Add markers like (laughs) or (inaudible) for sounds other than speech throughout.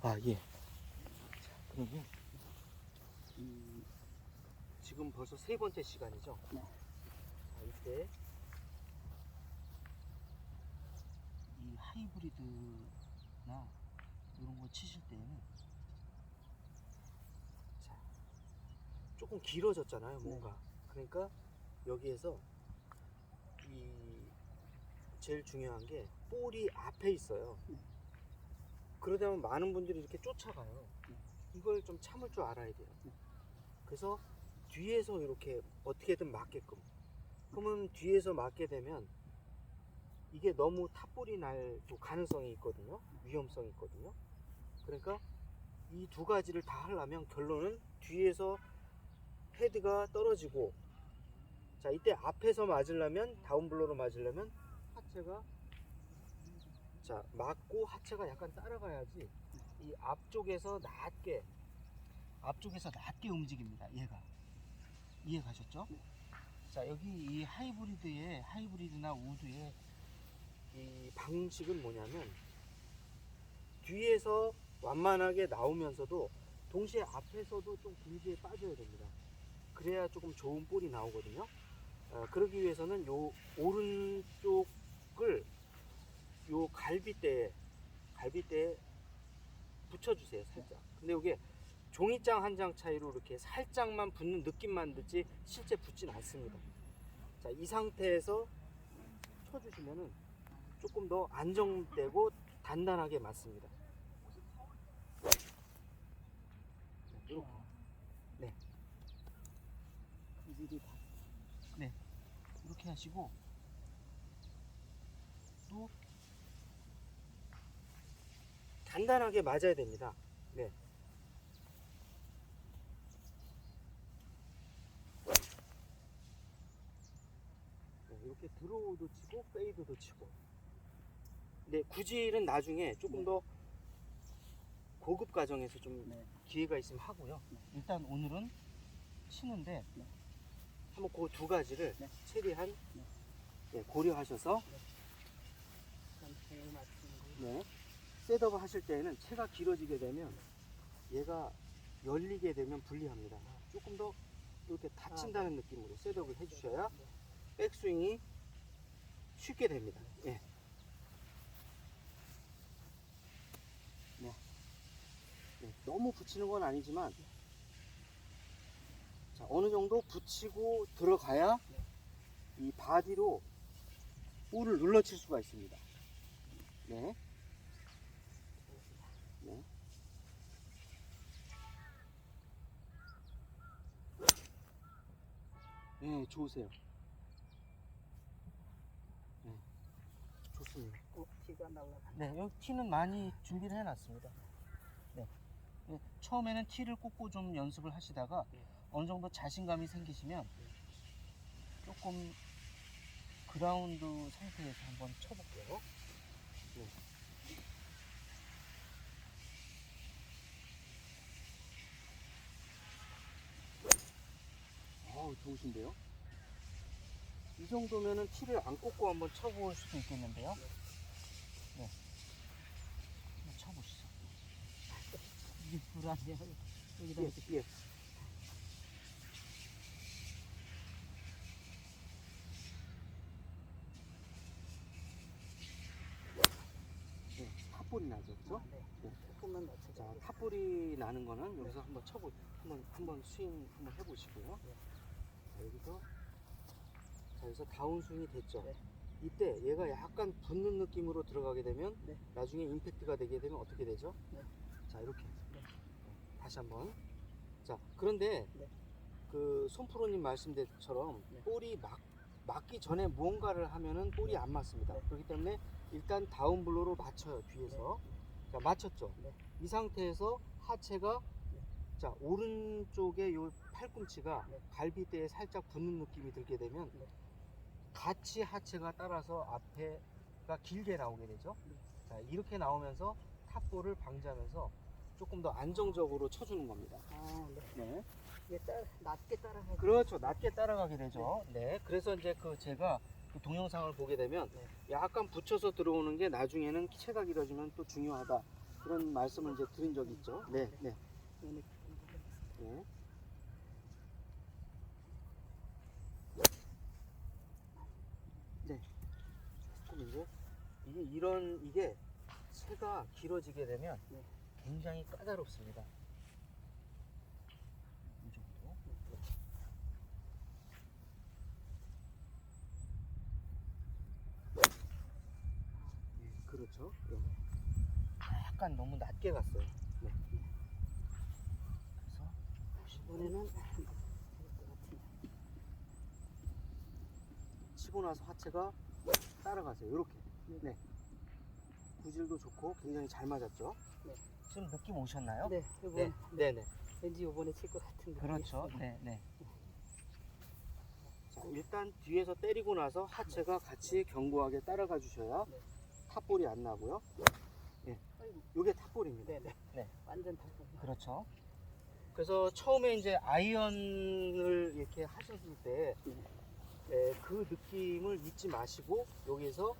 아, 예. 자, 그러면 이 지금 벌써 세 번째 시간이죠? 네. 자, 이때 이 하이브리드나 이런 거 치실 때는 자, 조금 길어졌잖아요, 뭔가. 그러니까 여기에서 이 제일 중요한 게 볼이 앞에 있어요. 네. 그러다 보면 많은 분들이 이렇게 쫓아가요. 네. 이걸 좀 참을 줄 알아야 돼요. 네. 그래서 뒤에서 이렇게 어떻게든 맞게끔. 그러면 뒤에서 맞게 되면 이게 너무 탑볼이 날 또 가능성이 있거든요. 위험성이 있거든요. 그러니까 이 두 가지를 다 하려면 결론은 뒤에서 헤드가 떨어지고 자 이때 앞에서 맞으려면 다운블로로 맞으려면 하체가 자 맞고 하체가 약간 따라가야지 이 앞쪽에서 낮게 앞쪽에서 낮게 움직입니다. 얘가? 이해 가셨죠? 자 여기 이 하이브리드의 하이브리드나 우드의 이 방식은 뭐냐면 뒤에서 완만하게 나오면서도 동시에 앞에서도 좀 길게 빠져야 됩니다. 그래야 조금 좋은 볼이 나오거든요. 어, 그러기 위해서는 요 오른쪽을 요 갈비대에 갈비대에 붙여주세요 살짝. 근데 이게 종이장 한 장 차이로 이렇게 살짝만 붙는 느낌만 들지 실제 붙진 않습니다. 자 이 상태에서 쳐주시면은 조금 더 안정되고 단단하게 맞습니다. 자, 이렇게. 미리 다. 이렇게 하시고 또 단단하게 맞아야 됩니다. 네. 네, 이렇게 드로우도 치고 페이드도 치고. 네, 구질은 나중에 조금 네. 더 고급 과정에서 좀 네. 기회가 있으면 하고요. 네. 일단 오늘은 치는데 네. 한번 그 두 가지를 네. 최대한 네. 네, 고려하셔서 거. 네. 셋업을 하실 때는 채가 길어지게 되면 얘가 열리게 되면 불리합니다. 조금 더 이렇게 닫힌다는 느낌으로 셋업을 해주셔야 백스윙이 쉽게 됩니다. 예. 네. 네, 너무 붙이는 건 아니지만 자, 어느 정도 붙이고 들어가야 이 바디로 볼을 눌러칠 수가 있습니다. 네. 네. 네, 좋으세요. 네, 좋습니다. 어, 티가 안 나올라가. 네, 여기 티는 많이 준비를 해놨습니다. 네. 네, 처음에는 티를 꽂고 좀 연습을 하시다가 네. 어느 정도 자신감이 생기시면 조금 그라운드 상태에서 한번 쳐볼게요. 네. 좋으신데요? 이 정도면은 티를 안 꽂고 한번 쳐볼 수도 있겠는데요? 네. 한번 쳐보시죠. 이게 불안해요. 여기다 예, 예. 네, 탑볼이 나죠, 그죠? 아, 네. 네. 조금만 맞춰. 자, 탑볼이 나는 거는 여기서 한번 쳐보, 한번 한번 스윙 한번 해보시고요. 네. 자, 여기서 자, 여기서 다운 스윙이 됐죠. 네. 이때 얘가 약간 붙는 느낌으로 들어가게 되면 네. 나중에 임팩트가 되게 되면 어떻게 되죠? 네. 자, 이렇게 네. 다시 한번. 자, 그런데 네. 그 손프로님 말씀대로처럼 네. 볼이 막 맞기 전에 무언가를 하면은 볼이 안 맞습니다. 네. 그렇기 때문에 일단 다운 블로로 맞춰요 뒤에서. 자 맞췄죠. 네. 이 상태에서 하체가 네. 자 오른쪽에 요 팔꿈치가 네. 갈비대에 살짝 붙는 느낌이 들게 되면 네. 같이 하체가 따라서 앞에가 길게 나오게 되죠. 네. 자 이렇게 나오면서 탑볼을 방지하면서 조금 더 안정적으로 쳐주는 겁니다. 아, 네. 네. 이게 따, 낮게 따라가. 그렇죠. 낮게 따라가게 되죠. 네. 그래서 이제 그 제가 그 동영상을 보게 되면 네. 약간 붙여서 들어오는 게 나중에는 체가 길어지면 또 중요하다. 그런 말씀을 이제 드린 적이 있죠. 네, 네, 연 애 네. 네. 이제 이게 이런 이게 새가 길어지게 되면 네. 굉장히 까다롭습니다. 이 정도. 네. 네, 그렇죠. 네. 약간 너무 낮게 갔어요. 네. 그래서 같은데. 치고 나서 하체가 따라가세요. 이렇게. 네. 구질도 좋고 굉장히 잘 맞았죠. 네. 지금 느낌 오셨나요? 네, 이번 네, 네, 네. 왠지 이번에 칠 것 같은 느낌이 그렇죠. 네, 네. 자, 일단 뒤에서 때리고 나서 하체가 같이 견고하게 따라가 주셔야 네. 탑볼이 안 나고요. 예. 아이고. 요게 탑볼입니다. 네, 네. 네. 완전 달콤. 그렇죠. 그래서 처음에 이제 아이언을 이렇게 하셨을 때, 네. 예, 그 느낌을 잊지 마시고, 여기서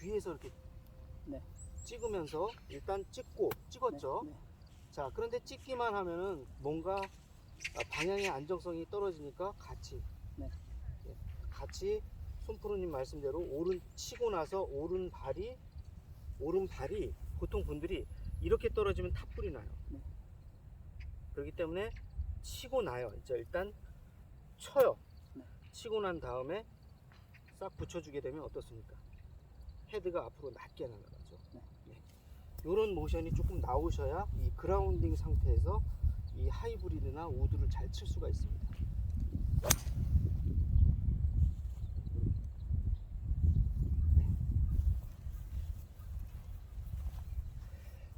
뒤에서 이렇게 네. 찍으면서 일단 찍고, 찍었죠. 네, 네. 자, 그런데 찍기만 하면은 뭔가 아, 방향의 안정성이 떨어지니까 같이, 네. 예, 같이 손프로님 말씀대로 오른 치고 나서 오른 발이 오른 발이 보통 분들이 이렇게 떨어지면 탑불이 나요. 네. 그렇기 때문에 치고 나요. 이제 일단 쳐요. 네. 치고 난 다음에 싹 붙여주게 되면 어떻습니까? 헤드가 앞으로 낮게 날아가죠. 네. 이런 모션이 조금 나오셔야 이 그라운딩 상태에서 이 하이브리드나 우드를 잘 칠 수가 있습니다.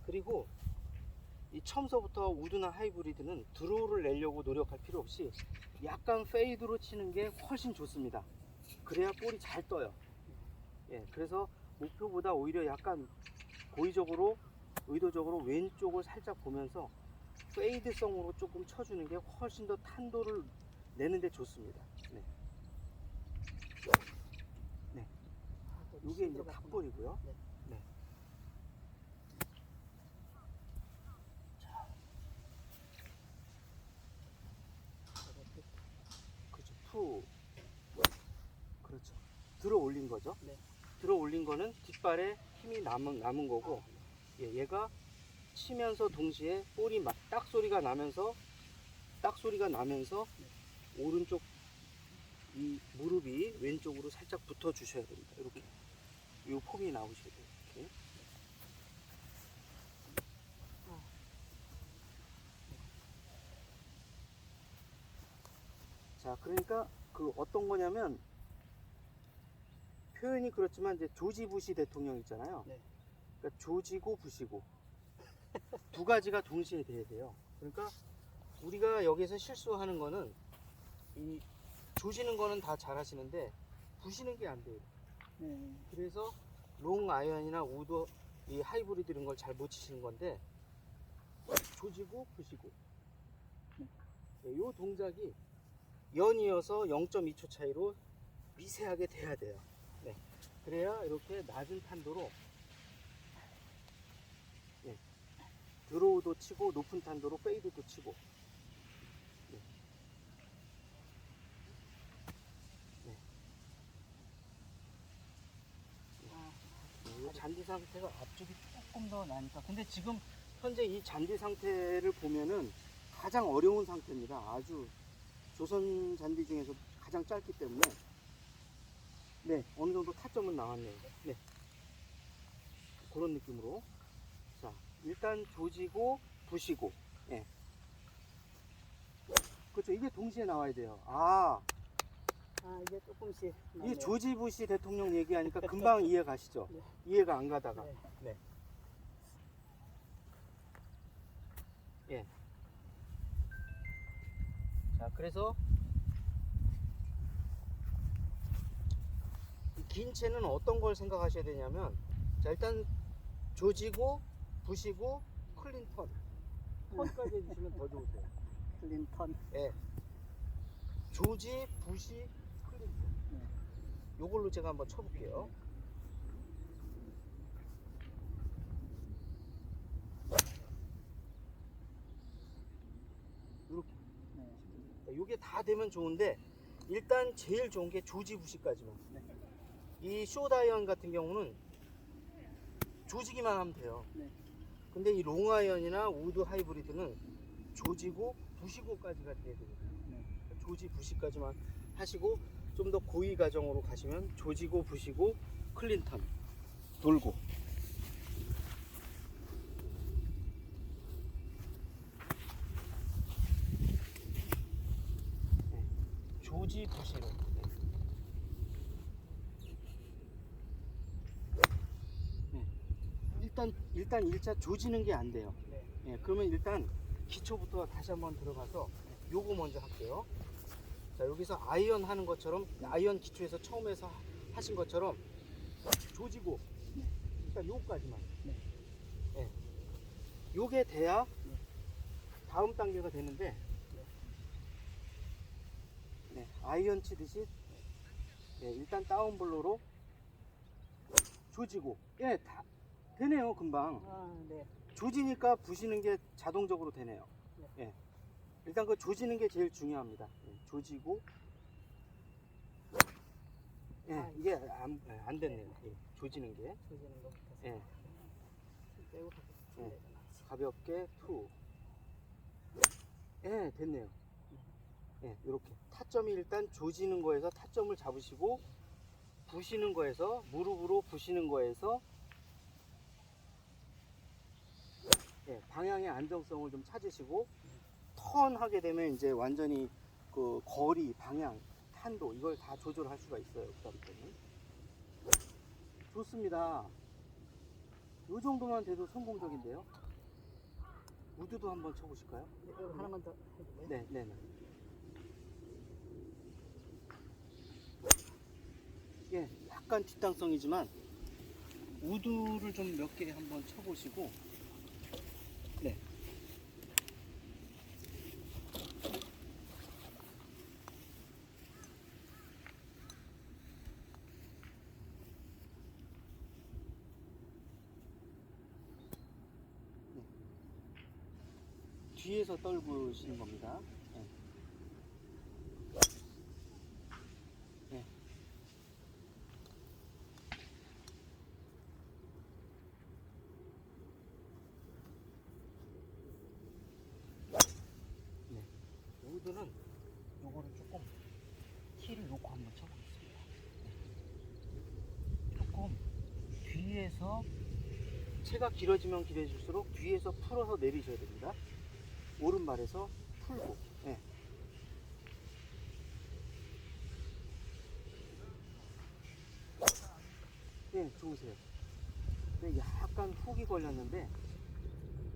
그리고 이 처음서부터 우드나 하이브리드는 드로우를 내려고 노력할 필요 없이 약간 페이드로 치는 게 훨씬 좋습니다. 그래야 볼이 잘 떠요. 예, 그래서 목표보다 오히려 약간 고의적으로 의도적으로 왼쪽을 살짝 보면서 페이드성으로 조금 쳐주는 게 훨씬 더 탄도를 내는데 좋습니다. 네. 아, 또 이게 이제 힘들어갔구나. 탑볼이고요. 네. 네. 그렇죠. 투. 그렇죠. 들어 올린 거죠. 네. 들어 올린 거는 뒷발에 힘이 남은 남은 거고, 예, 얘가 치면서 동시에 볼이 막 딱 소리가 나면서 딱 소리가 나면서 오른쪽 이 무릎이 왼쪽으로 살짝 붙어 주셔야 됩니다. 이렇게 이 폼이 나오셔야 돼요. 이렇게. 자, 그러니까 그 어떤 거냐면 표현이 그렇지만 이제 조지 부시 대통령 있잖아요. 네. 그러니까 조지고 부시고 두 가지가 동시에 돼야 돼요. 그러니까 우리가 여기서 실수하는 거는 이 조지는 거는 다 잘하시는데 부시는 게 안 돼요. 네. 그래서 롱 아이언이나 우드 이 하이브리드 이런 걸 잘 못 치시는 건데 조지고 부시고 이 동작이 연이어서 0.2초 차이로 미세하게 돼야 돼요. 네. 그래야 이렇게 낮은 탄도로 예. 드로우도 치고 높은 탄도로 페이드도 치고 네. 네. 아, 이 잔디 상태가 앞쪽이 조금 더 나니까 근데 지금 현재 이 잔디 상태를 보면은 가장 어려운 상태입니다 아주 조선 잔디 중에서 가장 짧기 때문에 네 어느 정도 타점은 나왔네요 네. 그런 느낌으로. 자 일단 조지고 부시고 예. 그렇죠. 이게 동시에 나와야 돼요. 아. 아 이게 조금씩. 이 나네요. 조지 부시 대통령 얘기하니까 금방 (laughs) 이해 가시죠? 네. 이해가 안 가다가. 네. 자, 그래서 긴 채는 어떤 걸 생각하셔야 되냐면 자 일단 조지고 부시고 클린턴 턴까지 해주시면 더 좋으세요. (laughs) 클린턴. 예. 조지 부시 클린턴. 요걸로 제가 한번 쳐볼게요. 이렇게. 네. 요게 다 되면 좋은데 일단 제일 좋은 게 조지 부시까지만. 네. 이 쇼다이언 같은 경우는 조지기만 하면 돼요. 네. 근데 이 롱아이언이나 우드 하이브리드는 조지고 부시고까지가 돼야 됩니다. 네. 조지 부시까지만 하시고 좀 더 고위 과정으로 가시면 조지고 부시고 클린턴 돌고 네. 조지 부시로 네. 네. 일단 일단 일차 조지는 게 안 돼요. 네. 예, 그러면 일단 기초부터 다시 한번 들어가서 요거 먼저 할게요. 자, 여기서 아이언 하는 것처럼 아이언 기초에서 처음에서 하- 하신 것처럼 조지고 네. 일단 요거까지만. 네. 예. 요게 돼야 네. 다음 단계가 되는데 네, 아이언 치듯이 네, 일단 다운블로로 조지고 예, 다 되네요, 금방. 아, 네. 조지니까 부시는 게 자동적으로 되네요. 네. 예. 일단 그 조지는 게 제일 중요합니다. 예, 조지고. 예, 아, 이게 안, 예, 안 됐네요. 예, 조지는 게. 조지는 것부터. 예, 빼고 예. 네. 가볍게 투. 예, 됐네요. 예, 이렇게. 타점이 일단 조지는 거에서 타점을 잡으시고, 부시는 거에서, 무릎으로 부시는 거에서, 예, 방향의 안정성을 좀 찾으시고, 턴 하게 되면 이제 완전히 그 거리, 방향, 탄도, 이걸 다 조절할 수가 있어요. 그 다음부터는. 좋습니다. 이 정도만 돼도 성공적인데요. 우드도 한번 쳐보실까요? 네, 하나만 더 해줄래요? 네, 네, 네. 예, 약간 뒷땅성이지만 우드를 좀 몇 개 한번 쳐보시고, 뒤에서 떨구시는 겁니다. 네. 네. 네. 우드는 요거를 조금 키를 놓고 한번 쳐보겠습니다. 네. 조금 뒤에서 채가 길어지면 길어질수록 뒤에서 풀어서 내리셔야 됩니다. 오른발에서 풀고. 예. 예, 좋으세요. 근데 약간 훅이 걸렸는데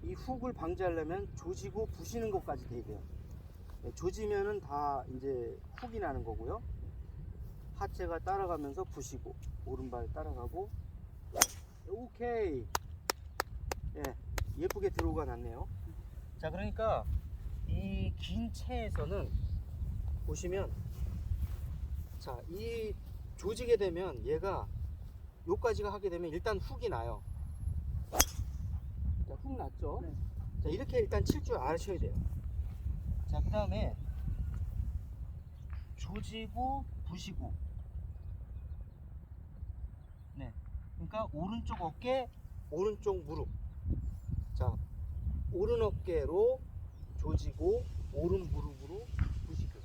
이 훅을 방지하려면 조지고 부시는 것까지 돼야 돼요. 예, 조지면은 다 이제 훅이 나는 거고요. 하체가 따라가면서 부시고 오른발 따라가고 오케이. 예, 예쁘게 들어가 났네요. 자, 그러니까 이긴 채에서는 보시면 자, 이 조지게 되면 얘가 요까지가 하게 되면 일단 훅이 나요. 자, 훅 났죠? 네. 자, 이렇게 일단 칠 줄 아셔야 돼요. 자, 그 다음에 조지고 부시고 네. 그러니까 오른쪽 어깨, 오른쪽 무릎. 자, 오른 어깨로 조지고 오른 무릎으로 부시고.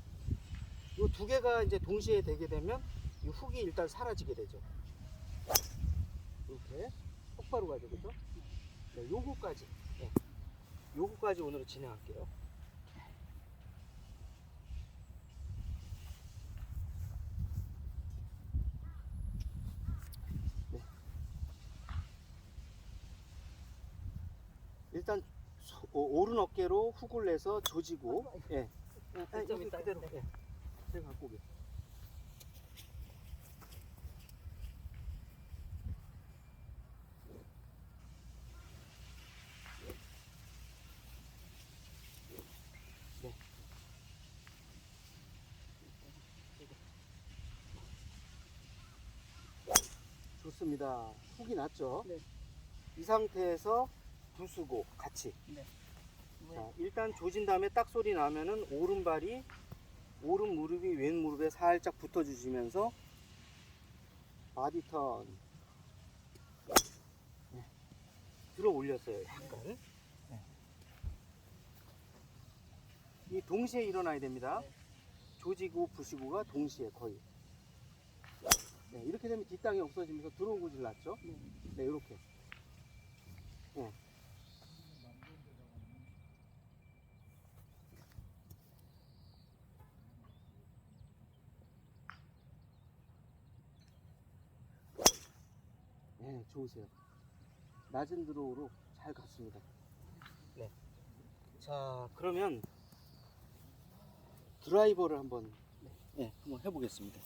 이두 개가 이제 동시에 되게 되면 이 훅이 일단 사라지게 되죠. 이렇게 똑바로 가죠, 그죠? 네, 요거까지. 네. 요거까지 오늘 진행할게요. 네. 일단 소- 오- 오른 어깨로 훅을 내서 조지고, 예. 예, 좀 여기 이따 그대로, 네. 예. 제가 갖고 오게. 네. 좋습니다. 훅이 났죠? 네. 이 상태에서 부수고 같이. 네. 자, 일단 조진 다음에 딱 소리 나면은 오른발이 오른 무릎이 왼 무릎에 살짝 붙어 주시면서 바디 턴 네. 들어 올렸어요 약간 네. 이 동시에 일어나야 됩니다 조지고 부시고가 동시에 거의 네, 이렇게 되면 뒷땅이 없어지면서 들어오고 질 났죠 네 이렇게 네. 네, 좋으세요. 낮은 드로우로 잘 갔습니다. 네. 자, 그러면 드라이버를 한번 네, 한번 해보겠습니다.